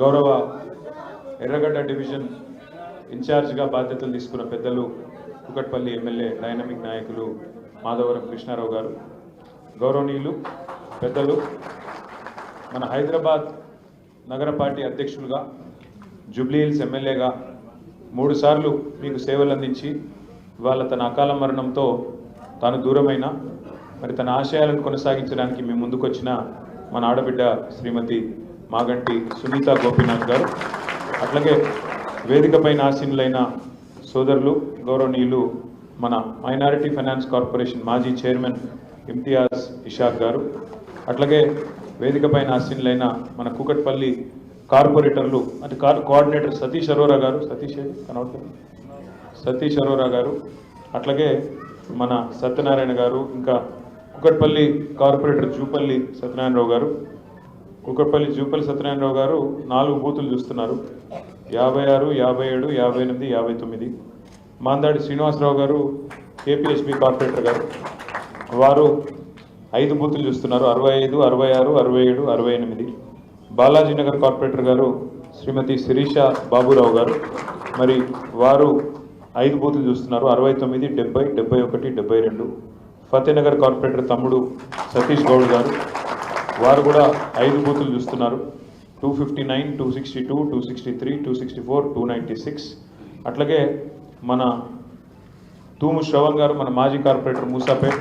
గౌరవ ఎర్రగడ్డ డివిజన్ ఇన్ఛార్జ్గా బాధ్యతలు తీసుకున్న పెద్దలు కుకట్పల్లి ఎమ్మెల్యే డైనమిక్ నాయకులు మాధవరం కృష్ణారావు గారు గౌరవనీయులు పెద్దలు మన హైదరాబాద్ నగర పార్టీ అధ్యక్షులుగా జూబ్లీహిల్స్ ఎమ్మెల్యేగా మూడుసార్లు మీకు సేవలు అందించి ఇవాళ తన అకాల మరణంతో తాను దూరమైన మరి తన ఆశయాలను కొనసాగించడానికి మేము ముందుకొచ్చిన మన ఆడబిడ్డ శ్రీమతి మాగంటి సునీత గోపీనాథ్ గారు అట్లాగే వేదికపైన ఆసీనులైన సోదరులు గౌరవనీయులు మన మైనారిటీ ఫైనాన్స్ కార్పొరేషన్ మాజీ చైర్మన్ ఇమ్తియాజ్ ఇషాక్ గారు అట్లాగే వేదిక పైన ఆసీనులైన మన కూకట్పల్లి కార్పొరేటర్లు అంటే కార్ కోఆర్డినేటర్ సతీష్ అరోరా గారు సతీష్ కనబడుతుంది సతీష్ అరోరా గారు అట్లాగే మన సత్యనారాయణ గారు ఇంకా కుకట్పల్లి కార్పొరేటర్ జూపల్లి సత్యనారాయణరావు గారు కుక్కపల్లి జూపల్లి సత్యనారాయణరావు గారు నాలుగు బూతులు చూస్తున్నారు. యాభై ఆరు యాభై ఏడు యాభై ఎనిమిది యాభై తొమ్మిది. మాందాడి శ్రీనివాసరావు గారు కేపీహెచ్బి కార్పొరేటర్ గారు. వారు ఐదు బూతులు చూస్తున్నారు. అరవై ఐదు అరవై ఆరు అరవై ఏడు అరవై ఎనిమిది. బాలాజీ నగర్ కార్పొరేటర్ గారు శ్రీమతి శిరీష బాబురావు గారు. మరి వారు ఐదు బూతులు చూస్తున్నారు. అరవై తొమ్మిది డెబ్బై డెబ్బై ఒకటి డెబ్బై రెండు. ఫతేనగర్ కార్పొరేటర్ తమ్ముడు సతీష్ గౌడ్ గారు. వారు కూడా ఐదు బూతులు చూస్తున్నారు two fifty nine two sixty two two sixty three two sixty four two ninety six అట్లాగే మన తూము శ్రవణ్ గారు మన మాజీ కార్పొరేటర్ మూసాపేట్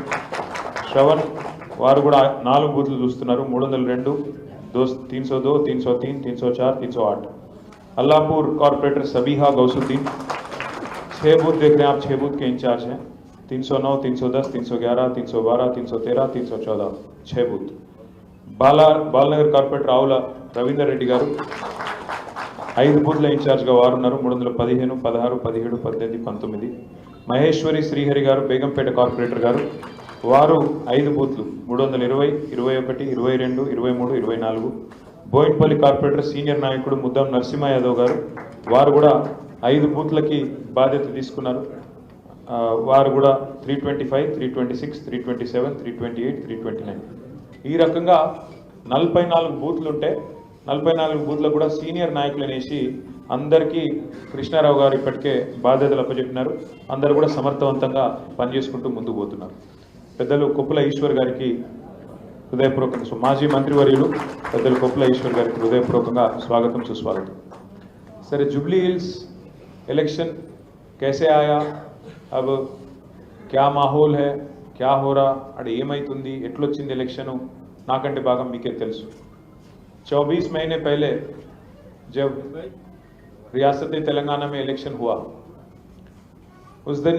శ్రవణ్ వారు కూడా నాలుగు బూతులు చూస్తున్నారు మూడు వందల రెండు दो तीन सौ दो तीन सौ तीन तीन सौ चार तीन सौ आठ अल्लाहपुर कॉरपोरेटर सबीहा गौसुद्दीन छः बूथ देख रहे हैं आप छः बूथ के इंचार्ज हैं तीन सौ नौ तीन सौ दस तीन सौ ग्यारह तीन सौ बारह तीन सौ तेरह तीन सौ चौदह छः बूथ బాలా బాలనగర్ కార్పొరేటర్ ఆవుల రవీందర్ రెడ్డి గారు ఐదు బూత్ల ఇన్ఛార్జ్గా వారు ఉన్నారు మూడు వందల పదిహేను పదహారు పదిహేడు పద్దెనిమిది పంతొమ్మిది. మహేశ్వరి శ్రీహరి గారు బేగంపేట కార్పొరేటర్ గారు. వారు ఐదు బూత్లు మూడు వందల ఇరవై ఇరవై ఒకటి ఇరవై రెండు ఇరవై మూడు ఇరవై నాలుగు. బోయిన్పల్లి కార్పొరేటర్ సీనియర్ నాయకుడు ముద్దం నరసింహ యాదవ్ గారు. వారు కూడా ఐదు బూత్లకి బాధ్యత తీసుకున్నారు. వారు కూడా three twenty five three twenty six three twenty seven three twenty eight three twenty nine. ఈ రకంగా నలభై నాలుగు బూత్లు ఉంటే నలభై నాలుగు బూత్లకు కూడా సీనియర్ నాయకులు అనేసి అందరికీ కృష్ణారావు గారు ఇప్పటికే బాధ్యతలు అప్పచెప్పినారు అందరూ కూడా సమర్థవంతంగా పనిచేసుకుంటూ ముందుకు పోతున్నారు పెద్దలు కొప్పుల ఈశ్వర్ గారికి హృదయపూర్వకంగా సో మాజీ మంత్రివర్యులు పెద్దలు కొప్పుల ఈశ్వర్ గారికి హృదయపూర్వకంగా స్వాగతం సుస్వాగతం సరే జూబ్లీ हिल्स इलेक्शन कैसे आया अब क्या माहौल है क्या हो रहा అక్కడ ఏమైతుంది ఎట్లొచ్చింది ఎలక్షన్ నాకంటే బాగా మీకే తెలుసు चौबीस महीने पहले जब रियासत तेलंगाना में इलेक्शन हुआ उस दिन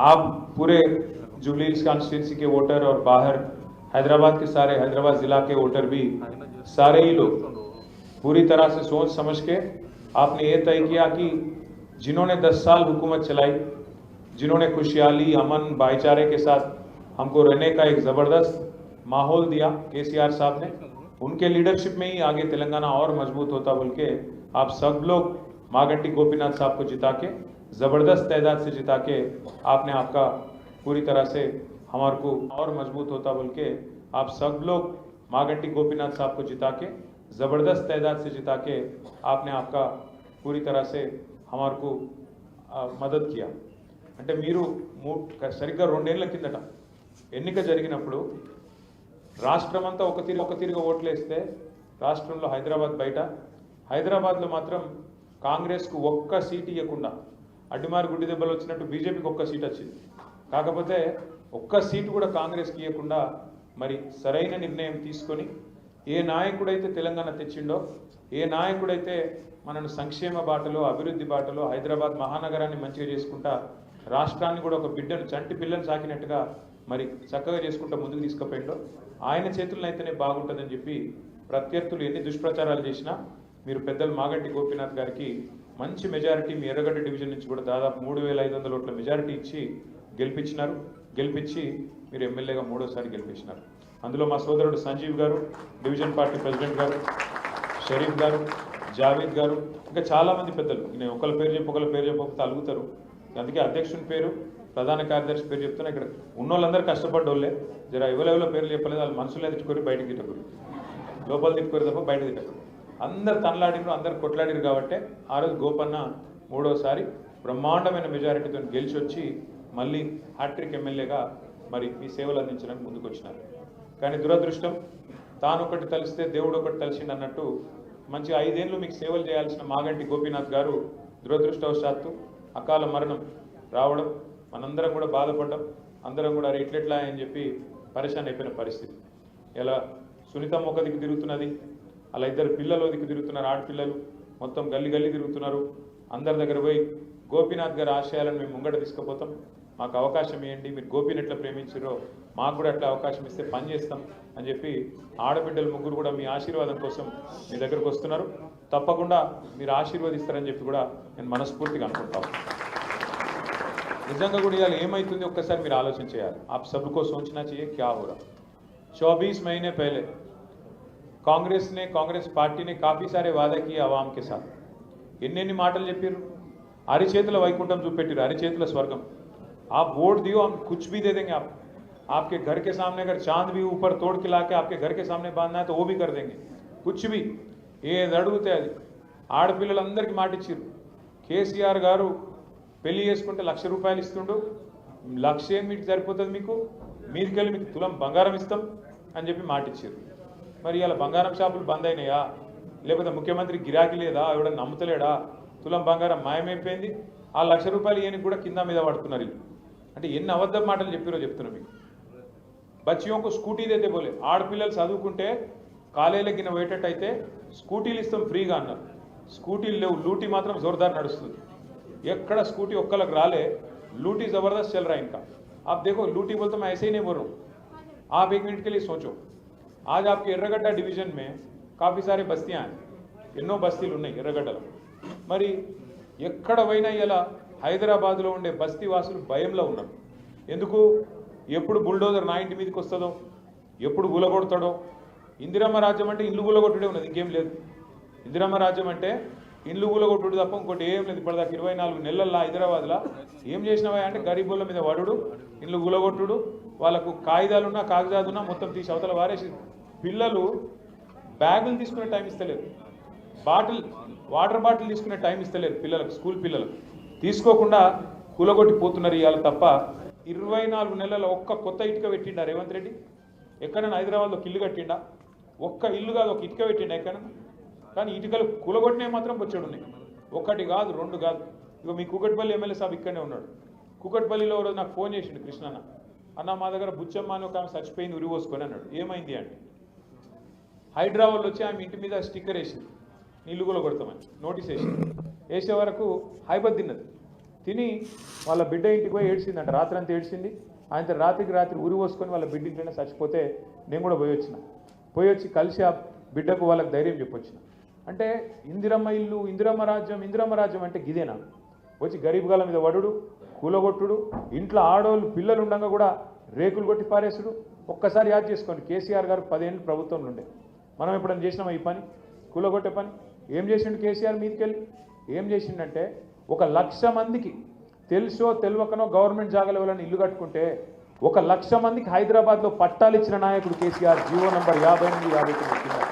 आप पूरे जुबली हिल्स कॉन्स्टिट्यूंसी के वोटर और बाहर हैदराबाद के सारे हैदराबाद जिला के वोटर भी सारे ही लोग पूरी तरह से सोच समझ के आपने ये तय किया कि जिन्होंने 10 साल हुकूमत चलाई जिन्होंने खुशहाली अमन भाईचारे के साथ हमको रहने का एक ज़बरदस्त माहौल दिया केसीआर साहब ने उनके लीडरशिप में ही आगे तेलंगाना और मजबूत होता बोल के आप सब लोग मागंटी गोपीनाथ साहब को जिता के ज़बरदस्त तादाद से जिता के आपने आपका पूरी तरह से हमारे को और मजबूत होता बोल के आप सब लोग मागंटी गोपीनाथ साहब को जिता के ज़बरदस्त तादाद से जिता के आपने आपका पूरी तरह से हमारे को ఆ, మద్దతు కియా అంటే మీరు మూ సరిగ్గా రెండేళ్ల కిందట ఎన్నిక జరిగినప్పుడు రాష్ట్రం అంతా ఒక తిరిగి ఒక తిరిగి ఓట్లేస్తే రాష్ట్రంలో హైదరాబాద్ బయట. హైదరాబాద్లో మాత్రం కాంగ్రెస్కు ఒక్క సీట్ ఇవ్వకుండా అడ్డిమారి గుడ్డి దెబ్బలు వచ్చినట్టు బీజేపీకి ఒక్క సీట్ వచ్చింది. కాకపోతే ఒక్క సీటు కూడా కాంగ్రెస్కి ఇవ్వకుండా మరి సరైన నిర్ణయం తీసుకొని ఏ నాయకుడైతే తెలంగాణ తెచ్చిండో ఏ నాయకుడైతే మనను సంక్షేమ బాటలో అభివృద్ధి బాటలో హైదరాబాద్ మహానగరాన్ని మంచిగా చేసుకుంటా రాష్ట్రాన్ని కూడా ఒక బిడ్డను చంటి పిల్లలు సాకినట్టుగా మరి చక్కగా చేసుకుంటా ముందుకు తీసుకుపోయిండో. ఆయన చేతుల్లో అయితేనే బాగుంటుందని చెప్పి ప్రత్యర్థులు ఎన్ని దుష్ప్రచారాలు చేసినా మీరు పెద్దలు మాగంటి గోపీనాథ్ గారికి మంచి మెజారిటీ మీ ఎర్రగడ్డ డివిజన్ నుంచి కూడా దాదాపు మూడు వేల ఐదు వందల ఓట్ల మెజారిటీ ఇచ్చి గెలిపించినారు. గెలిపించి మీరు ఎమ్మెల్యేగా మూడోసారి గెలిపించినారు. అందులో మా సోదరుడు సంజీవ్ గారు డివిజన్ పార్టీ ప్రెసిడెంట్ గారు షరీఫ్ గారు జావేద్ గారు ఇంకా చాలామంది పెద్దలు. నేను ఒకళ్ళ పేరు చెప్పి ఒకళ్ళ పేరు చెప్పకపోతే అలుగుతారు. అందుకే అధ్యక్షుని పేరు ప్రధాన కార్యదర్శి పేరు చెప్తున్నా ఇక్కడ ఉన్న వాళ్ళందరూ కష్టపడ్డోళ్ళే. జర ఎవరెవరో పేర్లు చెప్పలేదు వాళ్ళు మనసులో తిట్టుకొని బయటకు తిట్టకూడదు లోపల తిట్టుకోరు తప్ప బయట తిట్టకూడదు అందరు తనలాడిరు అందరు కొట్లాడిరు కాబట్టి ఆ రోజు గోపన్న మూడోసారి బ్రహ్మాండమైన మెజారిటీతో గెలిచి వచ్చి మళ్ళీ హ్యాట్రిక్ ఎమ్మెల్యేగా మరి మీ సేవలు అందించడానికి ముందుకొచ్చినారు. కానీ దురదృష్టం తాను ఒకటి తలిస్తే దేవుడు ఒకటి తలిసిండు అన్నట్టు మంచి ఐదేళ్ళు మీకు సేవలు చేయాల్సిన మాగంటి గోపీనాథ్ గారు దురదృష్టవశాత్తు అకాల మరణం రావడం మనందరం కూడా బాధపడడం. అందరం కూడా అరే ఇట్లెట్లా అని చెప్పి పరిశాన్ అయిపోయిన పరిస్థితి. ఇలా సునీతమ్మ ఒక దిక్కు తిరుగుతున్నది అలా ఇద్దరు పిల్లలు దిక్కు తిరుగుతున్నారు ఆడపిల్లలు. మొత్తం గల్లి గల్లి తిరుగుతున్నారు. అందరి దగ్గర పోయి గోపీనాథ్ గారి ఆశయాలను మేము ముంగట తీసుకుపోతాం. మాకు అవకాశం ఇవ్వండి మీరు గోపీని ఎట్లా ప్రేమించారో మాకు కూడా అట్లా అవకాశం ఇస్తే పని చేస్తాం అని చెప్పి ఆడబిడ్డలు ముగ్గురు కూడా మీ ఆశీర్వాదం కోసం మీ దగ్గరకు వస్తున్నారు తప్పకుండా మీరు ఆశీర్వదిస్తారని చెప్పి కూడా నేను మనస్ఫూర్తిగా అనుకుంటాను నిజంగా కూడా ఇవాళ ఏమైతుంది ఒక్కసారి మీరు ఆలోచన చేయాలి आप सबको सोचना चाहिए क्या हो रहा 24 महीने पहले कांग्रेस ने कांग्रेस पार्टी ने काफी सारे वादा किए आवाम के साथ ఎన్నెన్ని మాటలు చెప్పారు అరిచేతుల వైకుంఠం చూపెట్టారు అరిచేతుల స్వర్గం आप वोट दियो हम कुछ भी दे देंगे आप आपके घर के सामने अगर चांद भी ऊपर तोड़ के लाके आपके घर के सामने बांधना है तो वो भी कर देंगे कुछ भी ఏది అడిగితే అది ఆడపిల్లలందరికీ మాట ఇచ్చారు కేసీఆర్ గారు పెళ్లి చేసుకుంటే లక్ష రూపాయలు ఇస్తుండు లక్ష ఏం మీకు సరిపోతుంది మీకు మీదికెళ్ళి మీకు తులం బంగారం ఇస్తాం అని చెప్పి మాట ఇచ్చారు మరి ఇలా బంగారం షాపులు బంద్ అయినాయా లేకపోతే ముఖ్యమంత్రి గిరాకీ లేదా ఎవడ నమ్ముతలేడా తులం బంగారం మాయమైపోయింది ఆ లక్ష రూపాయలు ఈయనకి కూడా కింద మీద పడుతున్నారు వీళ్ళు. అంటే ఎన్ని అబద్ధం మాటలు చెప్పిరో చెప్తున్నా మీకు. బచ్చియోకు స్కూటీ అయితే పోలే. ఆడపిల్లలు చదువుకుంటే కాలేజీల కింద పోయేటట్టు అయితే స్కూటీలు ఇస్తాం ఫ్రీగా అన్నారు. స్కూటీలు లేవు. లూటీ మాత్రం జోర్దార్ నడుస్తుంది. ఎక్కడ స్కూటీ ఒక్కలకు రాలే. లూటీ జబర్దస్త్ చెల్లరా ఇంకా. ఆప్ इनका లూటీ देखो మేము बोलते मैं ఆప్ ही మినిట్కి వెళ్ళి సోచో. ఆజ్ आप ఎర్రగడ్డ డివిజన్ మే కాఫీ సారీ బస్తీ ఎన్నో బస్తీలు ఉన్నాయి ఎర్రగడ్డలో. మరి ఎక్కడ పోయినా ఇలా హైదరాబాద్లో ఉండే బస్తీ వాసులు భయంలో ఉన్నారు. ఎందుకు? ఎప్పుడు బుల్డోజర్ నా ఇంటి మీదకి వస్తుందో ఎప్పుడు గులగొడతాడో. ఇందిరమ్మ రాజ్యం అంటే ఇల్లు గులగొట్టుడే ఉన్నది ఇంకేం లేదు. ఇందిరమ్మ రాజ్యం అంటే ఇల్లు గులగొట్టుడు తప్ప ఇంకోటి ఏం లేదు. ఇప్పటిదాకా ఇరవై నాలుగు నెలల్లో హైదరాబాద్లో ఏం చేసినవా అంటే గరీబుల మీద వడుడు ఇల్లు గులగొట్టుడు వాళ్ళకు కాగితాలున్నా కాగజాదున్నా మొత్తం తీసి అవతల వారేసి పిల్లలు బ్యాగులు తీసుకునే టైం ఇస్తలేరు. బాటిల్ వాటర్ బాటిల్ తీసుకునే టైం ఇస్తలేరు పిల్లలకు స్కూల్ పిల్లలకు. తీసుకోకుండా కూలగొట్టిపోతున్నారు ఇవాళ తప్ప ఇరవై నాలుగు నెలల ఒక్క కొత్త ఇటుక పెట్టిండా రేవంత్ రెడ్డి? ఎక్కడైనా హైదరాబాద్లో ఒక ఇల్లు కట్టిండా? ఒక్క ఇల్లు కాదు ఒక ఇటుక పెట్టిండా ఎక్కడైనా కానీ ఇటుకలు కూలగొట్టినవి మాత్రం బొచ్చాడు ఒకటి కాదు రెండు కాదు. ఇక మీ కుకట్పల్లి ఎమ్మెల్యే సాబ్ ఇక్కడనే ఉన్నాడు. కుకట్పల్లిలో రోజు నాకు ఫోన్ చేసిండు కృష్ణన్న. అన్న మా దగ్గర బుచ్చమ్మ అని ఒక ఆమె చచ్చిపోయింది ఉరిపోసుకొని అన్నాడు. ఏమైంది? అంటే హైదరాబాద్లో వచ్చి ఆమె ఇంటి మీద స్టిక్కర్ వేసింది. నీళ్ళు కూడా కొడతామని నోటీస్ వేసింది. వేసే వరకు హైబత్ తిన్నది. తిని వాళ్ళ బిడ్డ ఇంటికి పోయి ఏడ్చిందంట. రాత్రి అంతా ఏడ్చింది. ఆయన రాత్రికి రాత్రి ఉరి పోసుకొని వాళ్ళ బిడ్డ ఇంట్లోనే చచ్చిపోతే నేను కూడా పోయి వచ్చిన. పోయి వచ్చి కలిసి ఆ బిడ్డకు వాళ్ళకి ధైర్యం చెప్పొచ్చిన. అంటే ఇందిరమ్మ ఇల్లు ఇందిరమ్మ రాజ్యం ఇందిరమ్మ రాజ్యం అంటే గిదేనా? వచ్చి గరీబ్ గాల మీద వడుడు కూలగొట్టుడు ఇంట్లో ఆడవాళ్ళు పిల్లలు ఉండగా కూడా రేకులు కొట్టి పారేసుడు. ఒక్కసారి యాద్ చేసుకోండి. కేసీఆర్ గారు పదేళ్ళు ప్రభుత్వంలో ఉండే. మనం ఎప్పుడైనా చేసినామా ఈ పని? కూలగొట్టే పని? ఏం చేసిండు కేసీఆర్ మీదకెళ్ళి? ఏం చేసిండంటే ఒక లక్ష మందికి తెలుసో తెలియకనో గవర్నమెంట్ జాగాల వల్ల ఇల్లు కట్టుకుంటే ఒక లక్ష మందికి హైదరాబాద్లో పట్టాలు ఇచ్చిన నాయకుడు కేసీఆర్ జీవో నంబర్ యాభై ఎనిమిది యాభై తొమ్మిది